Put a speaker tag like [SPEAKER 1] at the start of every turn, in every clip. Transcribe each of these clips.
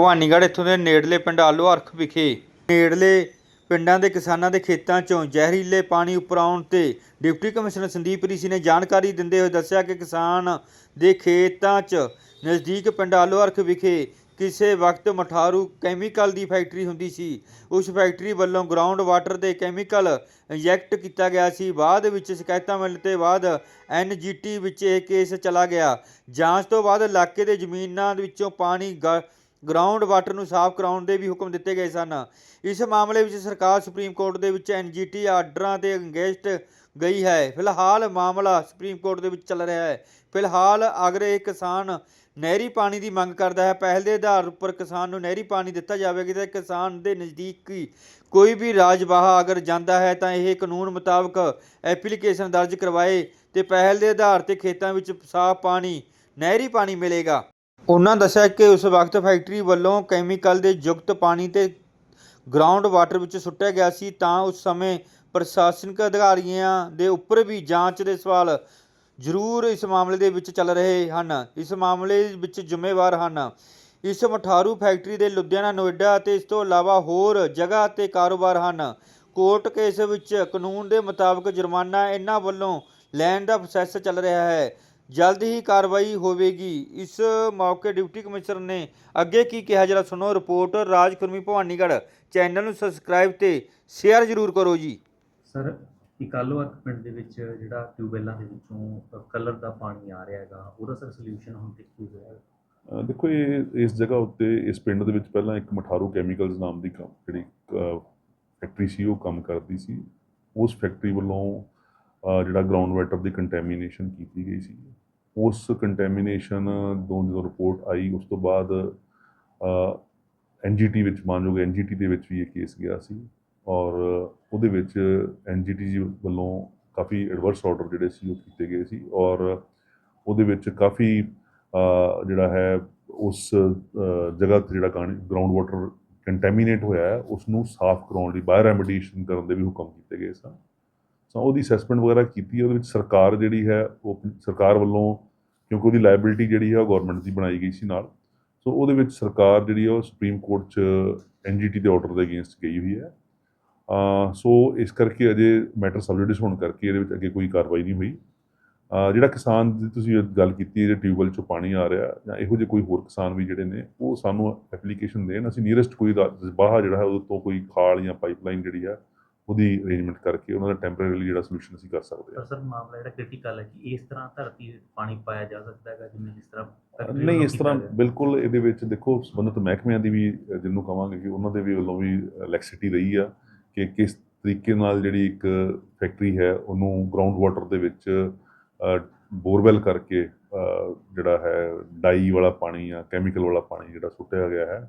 [SPEAKER 1] ਭਵਾਨੀਗੜ੍ਹ, ਇੱਥੋਂ ਦੇ ਨੇੜਲੇ ਪਿੰਡ ਆਲੂ ਅਰਖ ਵਿਖੇ। ਨੇੜਲੇ ਪਿੰਡਾਂ ਦੇ ਕਿਸਾਨਾਂ ਦੇ ਖੇਤਾਂ 'ਚੋਂ ਜ਼ਹਿਰੀਲੇ ਪਾਣੀ ਉੱਪਰ ਆਉਣ ਤੇ ਡਿਪਟੀ ਕਮਿਸ਼ਨਰ ਸੰਦੀਪ ਰੀਸੀ ਨੇ ਜਾਣਕਾਰੀ ਦਿੰਦੇ ਹੋਏ ਦੱਸਿਆ ਕਿ ਕਿਸਾਨ ਦੇ ਖੇਤਾਂ 'ਚ ਨਜ਼ਦੀਕ ਪਿੰਡ ਆਲੂ ਅਰਖ ਵਿਖੇ ਕਿਸੇ ਵਕਤ ਮਠਾਰੂ ਕੈਮੀਕਲ ਦੀ ਫੈਕਟਰੀ ਹੁੰਦੀ ਸੀ। ਉਸ ਫੈਕਟਰੀ ਵੱਲੋਂ ਗਰਾਊਂਡ ਵਾਟਰ ਦੇ ਕੈਮੀਕਲ ਇੰਜੈਕਟ ਕੀਤਾ ਗਿਆ ਸੀ। ਬਾਅਦ ਵਿੱਚ ਸ਼ਿਕਾਇਤਾਂ ਮਿਲਣ ਤੇ ਬਾਅਦ ਐਨਜੀਟੀ ਵਿੱਚ ਇਹ ਕੇਸ ਚਲਾ ਗਿਆ। ਜਾਂਚ ਤੋਂ ਬਾਅਦ ਇਲਾਕੇ ਦੇ ਜ਼ਮੀਨਾਂ ਵਿੱਚੋਂ ਪਾਣੀ ਗ- ਗਰਾਊਂਡ ਵਾਟਰ ਨੂੰ ਸਾਫ਼ ਕਰਾਉਣ ਦੇ ਵੀ ਹੁਕਮ ਦਿੱਤੇ ਗਏ ਸਨ। ਇਸ ਮਾਮਲੇ ਵਿੱਚ ਸਰਕਾਰ ਸੁਪਰੀਮ ਕੋਰਟ ਦੇ ਵਿੱਚ ਐਨਜੀਟੀ ਆਰਡਰਾਂ ਤੇ ਅੰਗੇਜਟ ਗਈ ਹੈ। ਫਿਲਹਾਲ ਮਾਮਲਾ ਸੁਪਰੀਮ ਕੋਰਟ ਦੇ ਵਿੱਚ ਚੱਲ ਰਿਹਾ ਹੈ। ਫਿਲਹਾਲ ਅਗਰ ਇਹ ਕਿਸਾਨ ਨਹਿਰੀ ਪਾਣੀ ਦੀ ਮੰਗ ਕਰਦਾ ਹੈ। ਪਹਿਲ ਦੇ ਆਧਾਰ ਉੱਪਰ ਕਿਸਾਨ ਨੂੰ ਨਹਿਰੀ ਪਾਣੀ ਦਿੱਤਾ ਜਾਵੇਗਾ ਤੇ ਕਿਸਾਨ ਦੇ ਨਜ਼ਦੀਕੀ ਕੋਈ ਵੀ ਰਾਜਬਾਹਾ ਅਗਰ ਜਾਂਦਾ ਹੈ ਤਾਂ ਇਹ ਕਾਨੂੰਨ ਮੁਤਾਬਕ ਐਪਲੀਕੇਸ਼ਨ ਦਰਜ ਕਰਵਾਏ ਤੇ ਪਹਿਲ ਦੇ ਆਧਾਰ ਤੇ ਖੇਤਾਂ ਵਿੱਚ ਸਾਫ਼ ਪਾਣੀ, ਨਹਿਰੀ ਪਾਣੀ ਮਿਲੇਗਾ। ਉਹਨਾਂ ਦੱਸਿਆ ਕਿ ਉਸ ਵਕਤ ਫੈਕਟਰੀ ਵੱਲੋਂ ਕੈਮੀਕਲ ਦੇ ਯੁਕਤ ਪਾਣੀ ਤੇ ਗਰਾਊਂਡ ਵਾਟਰ ਵਿੱਚ ਸੁੱਟਿਆ ਗਿਆ ਸੀ, ਤਾਂ ਉਸ ਸਮੇਂ ਪ੍ਰਸ਼ਾਸਨਿਕ ਅਧਿਕਾਰੀਆਂ ਦੇ ਉੱਪਰ ਵੀ ਜਾਂਚ ਦੇ ਸਵਾਲ ਜ਼ਰੂਰ ਇਸ ਮਾਮਲੇ ਦੇ ਵਿੱਚ ਚੱਲ ਰਹੇ ਹਨ। ਇਸ ਮਾਮਲੇ ਵਿੱਚ ਜ਼ਿੰਮੇਵਾਰ ਹਨ। ਇਸ ਮਠਾਰੂ ਫੈਕਟਰੀ ਦੇ ਲੁਧਿਆਣਾ, ਨੋਇਡਾ ਅਤੇ ਇਸ ਤੋਂ ਇਲਾਵਾ ਹੋਰ ਜਗ੍ਹਾ ਤੇ ਕਾਰੋਬਾਰ ਹਨ। ਕੋਰਟ ਕੇਸ ਵਿੱਚ ਕਾਨੂੰਨ ਦੇ ਮੁਤਾਬਕ ਜੁਰਮਾਨਾ ਇਹਨਾਂ ਵੱਲੋਂ ਲੈਣ ਦਾ ਪ੍ਰੋਸੈਸ ਚੱਲ ਰਿਹਾ ਹੈ। ਜਲਦ ਹੀ ਕਾਰਵਾਈ ਹੋਵੇਗੀ। ਇਸ ਮੌਕੇ ਡਿਪਟੀ ਕਮਿਸ਼ਨਰ ਨੇ ਅੱਗੇ ਕੀ ਕਿਹਾ ਜਰਾ ਸੁਣੋ ਰਿਪੋਰਟ। ਰਾਜ ਖੁਰਮੀ ਭਵਾਨੀਗੜ੍ਹ ਚੈਨਲ ਨੂੰ ਸਬਸਕ੍ਰਾਈਬ ਤੇ ਸ਼ੇਅਰ ਜ਼ਰੂਰ ਕਰੋ ਜੀ।
[SPEAKER 2] ਸਰ ਇਕਾਲੋ ਅਰਕ ਪਿੰਡ ਦੇ ਵਿੱਚ ਜਿਹੜਾ ਟਿਊਬਵੈਲਾਂ ਦੇ ਵਿੱਚੋਂ ਕਲਰ ਦਾ ਪਾਣੀ ਆ ਰਿਹਾ ਹੈਗਾ ਉਹਦਾ ਸਰ ਸੋਲੂਸ਼ਨ ਹੁਣ ਤੱਕ ਕੀ ਹੋਇਆ
[SPEAKER 3] ਦੇਖੋ ਇਹ ਇਸ ਜਗ੍ਹਾ ਉੱਤੇ ਇਸ ਪਿੰਡ ਦੇ ਵਿੱਚ ਪਹਿਲਾਂ ਇੱਕ ਮਠਾਰੂ ਕੈਮੀਕਲਸ ਨਾਮ ਦੀ ਜਿਹੜੀ ਫੈਕਟਰੀ ਸੀ ਉਹ ਕੰਮ ਕਰਦੀ ਸੀ। ਉਸ ਫੈਕਟਰੀ ਵੱਲੋਂ ਜਿਹੜਾ ਗਰਾਊਂਡ ਵਾਟਰ ਦੀ ਕੰਟੈਮੀਨੇਸ਼ਨ ਕੀਤੀ ਗਈ ਸੀ। ਉਸ ਕੰਟੈਮੀਨੇਸ਼ਨ ਤੋਂ ਜਦੋਂ ਰਿਪੋਰਟ ਆਈ, ਉਸ ਤੋਂ ਬਾਅਦ ਐਨਜੀਟੀ ਵਿੱਚ ਮਾਨਯੋਗ ਐਨਜੀਟੀ ਦੇ ਵਿੱਚ ਵੀ ਇਹ ਕੇਸ ਗਿਆ ਸੀ ਔਰ ਉਹਦੇ ਵਿੱਚ ਐਨਜੀਟੀ ਜੀ ਵੱਲੋਂ ਕਾਫੀ ਐਡਵਰਸ ਆਰਡਰ ਜਿਹੜੇ ਸੀ ਉਹ ਕੀਤੇ ਗਏ ਸੀ ਔਰ ਉਹਦੇ ਵਿੱਚ ਕਾਫੀ ਜਿਹੜਾ ਹੈ ਉਸ ਜਗ੍ਹਾ ਤੇ ਜਿਹੜਾ ਗਰਾਊਂਡ ਵਾਟਰ ਕੰਟੈਮੀਨੇਟ ਹੋਇਆ ਹੈ ਉਸ ਨੂੰ ਸਾਫ਼ ਕਰਾਉਣ ਲਈ ਬਾਇਓ ਰੈਮਡੀਏਸ਼ਨ ਕਰਨ ਦੇ ਵੀ ਹੁਕਮ ਕੀਤੇ ਗਏ ਸਨ। ਸੋ ਉਹਦੀ ਅਸੈਸਮੈਂਟ ਵਗੈਰਾ ਕੀਤੀ, ਉਹਦੇ ਵਿੱਚ ਸਰਕਾਰ ਜਿਹੜੀ ਹੈ, ਉਹ ਸਰਕਾਰ ਵੱਲੋਂ ਕਿਉਂਕਿ ਉਹਦੀ ਲਾਇਬਿਲਿਟੀ ਜਿਹੜੀ ਹੈ ਉਹ ਗਵਰਨਮੈਂਟ ਦੀ ਬਣਾਈ ਗਈ ਸੀ ਨਾਲ। ਸੋ ਉਹਦੇ ਵਿੱਚ ਸਰਕਾਰ ਜਿਹੜੀ ਹੈ ਉਹ ਸੁਪਰੀਮ ਕੋਰਟ 'ਚ ਐਨਜੀਟੀ ਦੇ ਆਰਡਰ ਦੇ ਅਗੇਂਸਟ ਗਈ ਹੋਈ ਹੈ। ਅਹ ਸੋ ਇਸ ਕਰਕੇ ਅਜੇ ਮੈਟਰ ਸਬਜੂਡਿਸ ਹੋਣ ਕਰਕੇ ਇਹਦੇ ਵਿੱਚ ਅੱਗੇ ਕੋਈ ਕਾਰਵਾਈ ਨਹੀਂ ਹੋਈ। ਜਿਹੜਾ ਕਿਸਾਨ ਦੀ ਤੁਸੀਂ ਗੱਲ ਕੀਤੀ ਜਿਹੜੇ ਟਿਊਬਵੈਲ ਚੋਂ ਪਾਣੀ ਆ ਰਿਹਾ ਜਾਂ ਇਹੋ ਜਿਹੇ ਕੋਈ ਹੋਰ ਕਿਸਾਨ ਵੀ ਜਿਹੜੇ ਨੇ, ਉਹ ਸਾਨੂੰ ਐਪਲੀਕੇਸ਼ਨ ਦੇਣ। ਅਸੀਂ ਨੀਅਰੈਸਟ ਕੋਈ ਬਾਹਾ ਜਿਹੜਾ ਹੈ ਉਹਦੇ ਤੋਂ ਕੋਈ ਖਾਲ ਜਾਂ ਪਾਈਪਲਾਈਨ ਜਿਹੜੀ ਆ ਉਹਦੀ ਅਰੇਂਜਮੈਂਟ ਕਰਕੇ ਉਹਨਾਂ ਦਾ ਟੈਂਪਰੇਰੀਲੀ ਜਿਹੜਾ ਸੋਲੂਸ਼ਨ ਅਸੀਂ ਕਰ ਸਕਦੇ
[SPEAKER 2] ਪਰ ਸਰ ਮਾਮਲਾ ਜਿਹੜਾ ਕ੍ਰਿਟੀਕਲ ਹੈ ਕਿ ਇਸ ਤਰ੍ਹਾਂ ਧਰਤੀ ਪਾਣੀ ਪਾਇਆ ਜਾ ਸਕਦਾ ਹੈਗਾ ਜਿਵੇਂ ਜਿਸ ਤਰ੍ਹਾਂ
[SPEAKER 3] ਹਾਂ ਨਹੀਂ ਇਸ ਤਰ੍ਹਾਂ। ਬਿਲਕੁਲ ਇਹਦੇ ਵਿੱਚ ਦੇਖੋ ਸੰਬੰਧਿਤ ਮਹਿਕਮਿਆਂ ਦੀ ਵੀ ਅਹ, ਜਿਹਨੂੰ ਕਵਾਂਗੇ ਕਿ ਉਹਨਾਂ ਦੇ ਵੀ ਵੱਲੋਂ ਵੀ ਲੈਕਸਿਟੀ ਰਹੀ ਆ ਕਿ ਕਿਸ ਤਰੀਕੇ ਨਾਲ ਜਿਹੜੀ ਇੱਕ ਫੈਕਟਰੀ ਹੈ ਉਹਨੂੰ ਗਰਾਊਂਡ ਵਾਟਰ ਦੇ ਵਿੱਚ ਬੋਰਵੈਲ ਕਰਕੇ ਜਿਹੜਾ ਹੈ ਡਾਈ ਵਾਲਾ ਪਾਣੀ ਜਾਂ ਕੈਮੀਕਲ ਵਾਲਾ ਪਾਣੀ ਜਿਹੜਾ ਸੁੱਟਿਆ ਗਿਆ ਹੈ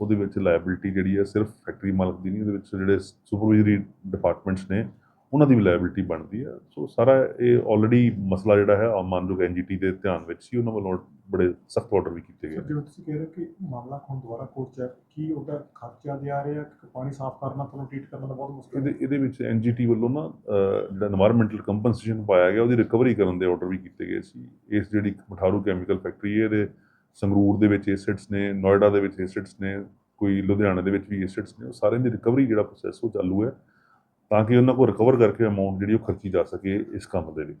[SPEAKER 3] ਉਹਦੇ ਵਿੱਚ ਲਾਇਬਿਲਿਟੀ ਜਿਹੜੀ ਹੈ ਸਿਰਫ ਫੈਕਟਰੀ ਮਾਲਕ ਦੀ ਨਹੀਂ ਉਹਦੇ ਵਿੱਚ ਜਿਹੜੇ ਸੁਪਰਵਾਈਜ਼ਰੀ ਡਿਪਾਰਟਮੈਂਟਸ ਨੇ ਉਹਨਾਂ ਦੀ ਵੀ ਲਾਇਬਿਲਟੀ ਬਣਦੀ ਹੈ। ਸੋ ਸਾਰਾ ਇਹ ਆਲਰੇਡੀ ਮਸਲਾ ਜਿਹੜਾ ਹੈ ਮਾਨਜੋਗ ਐਨਜੀਟੀ ਦੇ ਧਿਆਨ ਵਿੱਚ ਸੀ ਉਹਨਾਂ ਵੱਲੋਂ ਬੜੇ ਸਖਤ ਆਰਡਰ ਵੀ ਕੀਤੇ ਗਏ
[SPEAKER 4] ਜਿਵੇਂ ਤੁਸੀਂ ਕਹਿ ਰਹੇ ਕਿ ਮਾਮਲਾ ਹੁਣ ਦੁਬਾਰਾ ਕੋਰਟ ਚੈੱਕ ਕੀ ਉਹਦਾ ਖਰਚਾ ਦੇ ਆ ਰਿਹਾ ਕਿ ਪਾਣੀ ਸਾਫ਼ ਕਰਨਾ ਤੁਹਾਨੂੰ ਟ੍ਰੀਟ ਕਰਨਾ ਬਹੁਤ ਮੁਸ਼ਕਲ
[SPEAKER 3] ਹੈ। ਇਹਦੇ ਵਿੱਚ ਐਨਜੀਟੀ ਵੱਲੋਂ ਨਾ ਜਿਹੜਾ এনवायरमेंटਲ ਕੰਪਨਸੇਸ਼ਨ ਪਾਇਆ ਗਿਆ ਉਹਦੀ ਰਿਕਵਰੀ ਕਰਨ ਦੇ ਆਰਡਰ ਵੀ ਕੀਤੇ ਗਏ ਸੀ। ਇਸ ਜਿਹੜੀ ਮਠਾਰੂ ਕੈਮੀਕਲ ਫੈਕਟਰੀ ਹੈ ਇਹਦੇ ਸੰਗਰੂਰ ਦੇ ਵਿੱਚ ਐਸਿਡਸ ਨੇ ਨੋਇਡਾ ਦੇ ਵਿੱਚ ਐਸਿਡਸ ਨੇ ਕੋਈ ਲੁਧਿਆਣਾ ਦੇ ਵਿੱਚ ਵੀ ਐਸਿਡਸ ਨੇ ਉਹ ਸਾਰਿਆਂ ਦੀ ਰਿਕਵਰੀ ਜਿਹੜਾ ਪ੍ਰੋਸੈਸ ਉਹ ਚਾਲੂ ਹੈ ਤਾਂ ਕਿ ਉਹਨਾਂ ਕੋਲ ਰਿਕਵਰ ਕਰਕੇ ਅਮਾਉਂਟ ਜਿਹੜੀ ਉਹ ਖਰਚੀ ਜਾ ਸਕੇ ਇਸ ਕੰਮ ਦੇ ਲਈ।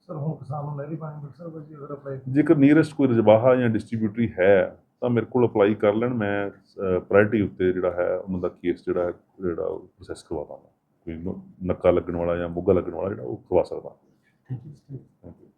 [SPEAKER 4] ਸਰ ਹੁਣ ਕਿਸਾਨ ਨੂੰ ਨਹਿਰੀ ਪਾਣੀ ਮਿਲ ਸਕਦਾ ਜੀ ਅਗਰ ਅਪਲਾਈ
[SPEAKER 3] ਜੇਕਰ ਨੀਅਰੈਸਟ ਕੋਈ ਰਜਬਾਹਾ ਜਾਂ ਡਿਸਟ੍ਰੀਬਿਊਟਰੀ ਹੈ ਤਾਂ ਮੇਰੇ ਕੋਲ ਅਪਲਾਈ ਕਰ ਲੈਣ ਮੈਂ ਪ੍ਰਾਇਰਟੀ ਉੱਤੇ ਜਿਹੜਾ ਹੈ ਉਹਨਾਂ ਦਾ ਕੇਸ ਜਿਹੜਾ ਹੈ ਜਿਹੜਾ ਪ੍ਰੋਸੈਸ ਕਰਵਾ ਦਾਂਗਾ। ਕੋਈ ਨੱਕਾ ਲੱਗਣ ਵਾਲਾ ਜਾਂ ਮੁੱਗਾ ਲੱਗਣ ਵਾਲਾ ਜਿਹੜਾ ਉਹ ਕਰਵਾ ਸਕਦਾ। Thank you.